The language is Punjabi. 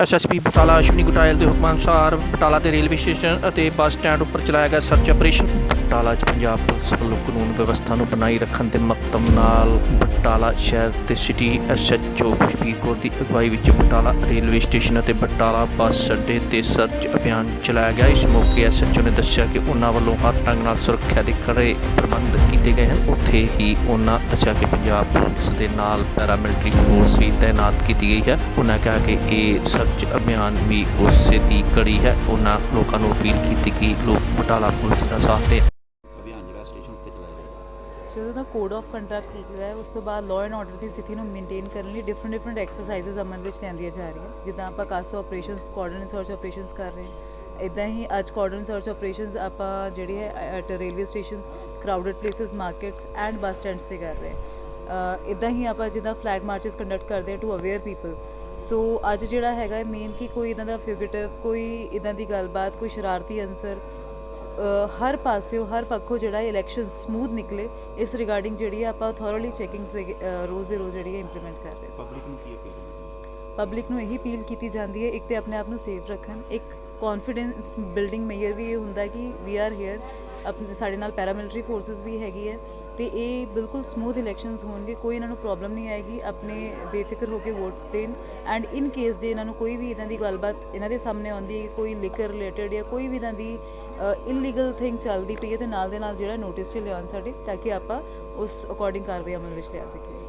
ਐਸਐਸਪੀ ਬਟਾਲਾ ਅਸ਼ਵਨੀ ਗੁਟਾਇਲ ਦੇ ਹੁਕਮਾਂ ਅਨੁਸਾਰ ਬਟਾਲਾ ਦੇ ਰੇਲਵੇ ਸਟੇਸ਼ਨ ਅਤੇ ਬੱਸ ਸਟੈਂਡ ਉੱਪਰ ਚਲਾਇਆ ਗਿਆ ਸਰਚ ਆਪਰੇਸ਼ਨ। ਬਟਾਲਾ 'ਚ ਪੰਜਾਬ ਪੁਲਿਸ ਵੱਲੋਂ ਕਾਨੂੰਨ ਵਿਵਸਥਾ ਨੂੰ ਬਣਾਈ ਰੱਖਣ ਦੇ ਮਕਸਦ ਨਾਲ ਬਟਾਲਾ ਸ਼ਹਿਰ ਤੇ ਸਿਟੀ ਐਸਐਚਓ ਖੁਸ਼ਬੀਰ ਕੌਰ ਦੀ ਅਗਵਾਈ ਵਿੱਚ ਬਟਾਲਾ ਰੇਲਵੇ ਸਟੇਸ਼ਨ ਅਤੇ ਬਟਾਲਾ ਬੱਸ ਅੱਡੇ ਤੇ ਸਰਚ ਅਭਿਆਨ ਚਲਾਇਆ ਗਿਆ। ਇਸ ਮੌਕੇ ਐਸਐਚਓ ਨੇ ਦੱਸਿਆ ਕਿ ਉਹਨਾਂ ਵੱਲੋਂ ਹਰ ਢੰਗ ਨਾਲ ਸੁਰੱਖਿਆ ਦੇ ਕੜੇ ਪ੍ਰਬੰਧ ਕੀਤੇ ਗਏ ਹਨ। ਉੱਥੇ ਹੀ ਉਹਨਾਂ ਦੱਸਿਆ ਕਿ ਪੰਜਾਬ ਪੁਲਿਸ ਦੇ ਨਾਲ ਪੈਰਾਮਿਲਟਰੀ ਫੋਰਸ ਵੀ ਤਾਇਨਾਤ ਕੀਤੀ ਗਈ ਹੈ। ਉਹਨਾਂ ਕਿਹਾ ਕਿ ਇਹ ਸਰਚ ਅਭਿਆਨ ਵੀ ਉਸੇ ਦੀ ਕੜੀ ਹੈ। ਉਹਨਾਂ ਲੋਕਾਂ ਨੂੰ ਅਪੀਲ ਕੀਤੀ ਕਿ ਲੋਕ ਬਟਾਲਾ ਪੁਲਿਸ ਦਾ ਸਾਥ ਦੇਣ। ਅਭਿਆਨ ਜਿਹੜਾ ਸਟੇਸ਼ਨ ਉੱਤੇ ਚਲਾਇਆ ਜਾਏਗਾ ਜਦੋਂ ਦਾ ਕੋਡ ਆਫ ਕੰਡਕਟ ਹੈ ਉਸ ਤੋਂ ਬਾਅਦ ਲਾਅ ਐਂਡ ਆਰਡਰ ਦੀ ਸਥਿਤੀ ਨੂੰ ਮੇਨਟੇਨ ਕਰਨ ਲਈ ਡਿਫਰੈਂਟ ਡਿਫਰੈਂਟ ਐਕਸਰਸਾਈਜ਼ਸ ਅਮਲ ਵਿੱਚ ਲਿਆਂਦੀਆਂ ਜਾ ਰਹੀਆਂ। ਜਿੱਦਾਂ ਆਪਾਂ CASO operations coordinate search operations ਕਰ ਰਹੇ ਹਾਂ। ਇਦਾਂ ਹੀ ਅੱਜ ਕੋਆਰਡੀਨੇਟ ਸਰਚ ਆਪਰੇਸ਼ਨਸ ਆਪਾਂ ਜਿਹੜੀ ਹੈ at railway stations crowded places markets and bus stands ਤੇ ਕਰ ਰਹੇ ਇਦਾਂ ਹੀ ਆਪਾਂ ਜਿੱਦਾਂ ਫਲੈਗ ਮਾਰਚਸ ਕੰਡਕਟ ਕਰਦੇ ਹਾਂ ਟੂ ਅਵੇਅਰ ਪੀਪਲ ਸੋ ਅੱਜ ਜਿਹੜਾ ਹੈਗਾ ਮੇਨ ਕਿ ਕੋਈ ਇਦਾਂ ਦਾ ਫਿਊਗੇਟਿਵ ਕੋਈ ਇਦਾਂ ਦੀ ਗੱਲਬਾਤ ਕੋਈ ਸ਼ਰਾਰਤੀ ਅਨਸਰ ਹਰ ਪਾਸਿਓ ਹਰ ਪੱਖੋਂ ਜਿਹੜਾ ਇਲੈਕਸ਼ਨ ਸਮੂਥ ਨਿਕਲੇ ਇਸ ਰਿਗਾਰਡਿੰਗ ਜਿਹੜੀ ਹੈ ਆਪਾਂ ਥੋਰਲੀ ਚੈਕਿੰਗਸ ਰੋਜ਼ ਦੇ ਰੋਜ਼ ਜਿਹੜੀ ਹੈ ਇੰਪਲੀਮੈਂਟ ਕਰ ਰਹੇ ਪਬਲਿਕ ਨੂੰ ਕੀ ਅਪੀਲ ਪਬਲਿਕ ਨੂੰ ਇਹੀ ਅਪੀਲ ਕੀਤੀ ਜਾਂਦੀ ਹੈ ਇੱਕ ਤੇ ਆਪਣੇ ਆਪ ਨੂੰ ਸੇਫ ਰੱਖਣ ਇੱਕ ਕੌਨਫੀਡੈਂਸ ਬਿਲਡਿੰਗ ਮੇਜਰ ਵੀ ਇਹ ਹੁੰਦਾ ਕਿ ਵੀ ਆਰ ਹੇਅਰ ਸਾਡੇ ਨਾਲ ਪੈਰਾਮਿਲਟਰੀ ਫੋਰਸਸ ਵੀ ਹੈਗੀ ਹੈ ਤੇ ਇਹ ਬਿਲਕੁਲ ਸਮੂਥ ਇਲੈਕਸ਼ਨਸ ਹੋਣਗੇ, ਕੋਈ ਇਹਨਾਂ ਨੂੰ ਪ੍ਰੋਬਲਮ ਨਹੀਂ ਆਏਗੀ, ਆਪਣੇ ਬੇਫਿਕਰ ਹੋ ਕੇ ਵੋਟਸ ਦੇਣ ਐਂਡ ਇਨ ਕੇਸ ਜੇ ਇਹਨਾਂ ਨੂੰ ਕੋਈ ਵੀ ਇਦਾਂ ਦੀ ਗੱਲਬਾਤ ਇਹਨਾਂ ਦੇ ਸਾਹਮਣੇ ਆਉਂਦੀ ਹੈ ਕੋਈ ਲਿਕਰ ਰਿਲੇਟਡ ਜਾਂ ਕੋਈ ਵੀ ਇਦਾਂ ਦੀ ਇਲੀਗਲ ਥਿੰਗ ਚੱਲਦੀ ਪਈ ਹੈ, ਤੇ ਨਾਲ ਦੇ ਨਾਲ ਜਿਹੜਾ ਨੋਟਿਸ ਚ ਲਿਆਉਣ ਸਾਡੇ, ਤਾਂ ਕਿ ਆਪਾਂ ਉਸ ਅਕੋਰਡਿੰਗ ਕਾਰਵਾਈ ਅਮਲ ਵਿੱਚ ਲਿਆ ਸਕੀਏ।